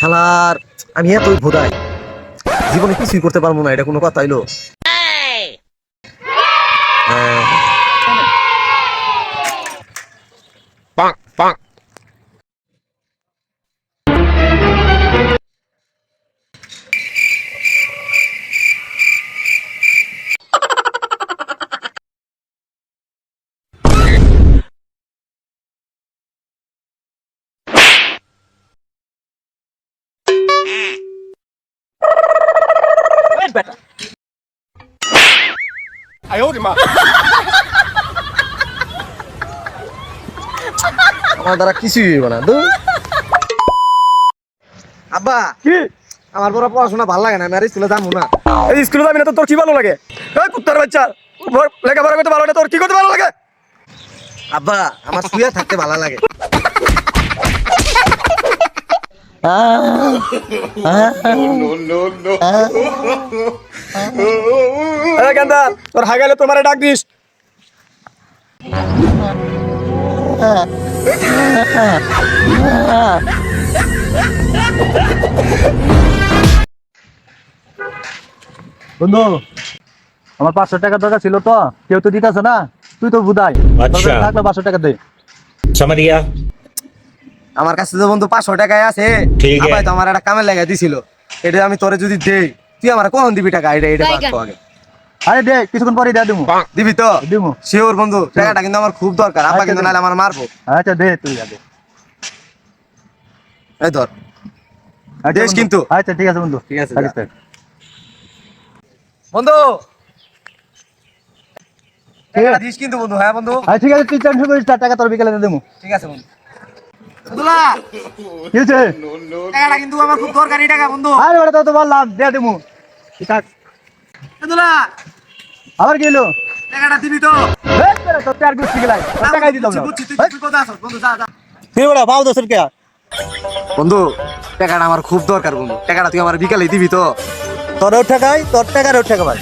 শালার আমি এতই ভোদাই। জীবনে কিছুই করতে পারব না এটা কোনো কথা হইল হ্যাঁ। আমার দ্বারা কিছুই হইব না আব্বা কি? আমার বড় পড়াশোনা ভালো লাগে না আমি আর স্কুলে যাব না। এই স্কুলে যাবি না তো তোর কি ভালো লাগে? এই কুত্তার বাচ্চা লেখাপড়া করতে ভালো লাগে তোর কি করতে ভালো লাগে? আব্বা আমার শুয়ে থাকতে ভালো লাগে। তোর হাগালে ডাক দিস। বন্ধু আমার পাঁচশো টাকা দরকার ছিল তো কেউ তো দিতেছে না তুই তো বুধাই। আচ্ছা। থাকলে পাঁচশো টাকা দে। আমার কাছে তো বন্ধু পাঁচশো টাকায় আছে। ঠিক তো আমার একটা কামে লাগা দিছিল। এটা আমি তোরে যদি দেই তুই আমার কখন দিবি টাকা? এটা এটা। বাদ আগে। আরে দে কিছুক্ষণ পরে দিয়ে দিবো দিবি তো? দিবো শিওর বন্ধু টাকাটা কিন্তু আমার খুব দরকার। আব্বা আচ্ছা, কিন্তু। নাহলে আমার মারবো। আচ্ছা দে তুই আগে। এই ধর। আচ্ছা, দিস কিন্তু। আচ্ছা ঠিক আছে বন্ধু। ঠিক আছে। বন্ধু! দিস কিন্তু বন্ধু। হ্যাঁ বন্ধু। আচ্ছা ঠিক আছে তুই টেনশন করিস টাকা তোর বিকেলে দিয়ে দেবো ঠিক আছে বন্ধু। বন্ধুলা কি হয়েছে টাকাটা কিন্তু আমার খুব দরকারি টাকা বন্ধু। আরে ওটা তো তো বললাম দিয়ে দেবো তুই থাক। বন্ধুলা আবার কি হলো? টাকাটা দিবি তো। এই তোরা তোর টার গেলাই টাকাই দিতাম তুই- তুই কোথায় বন্ধু যা যা। তুই ওটা পাও দশের কে বন্ধু টাকাটা আমার খুব দরকার বন্ধু। টাকাটা তুই আমার বিকালে দিবি তো। তোর টাকাই তোর টাকার ওর টাকা ভাই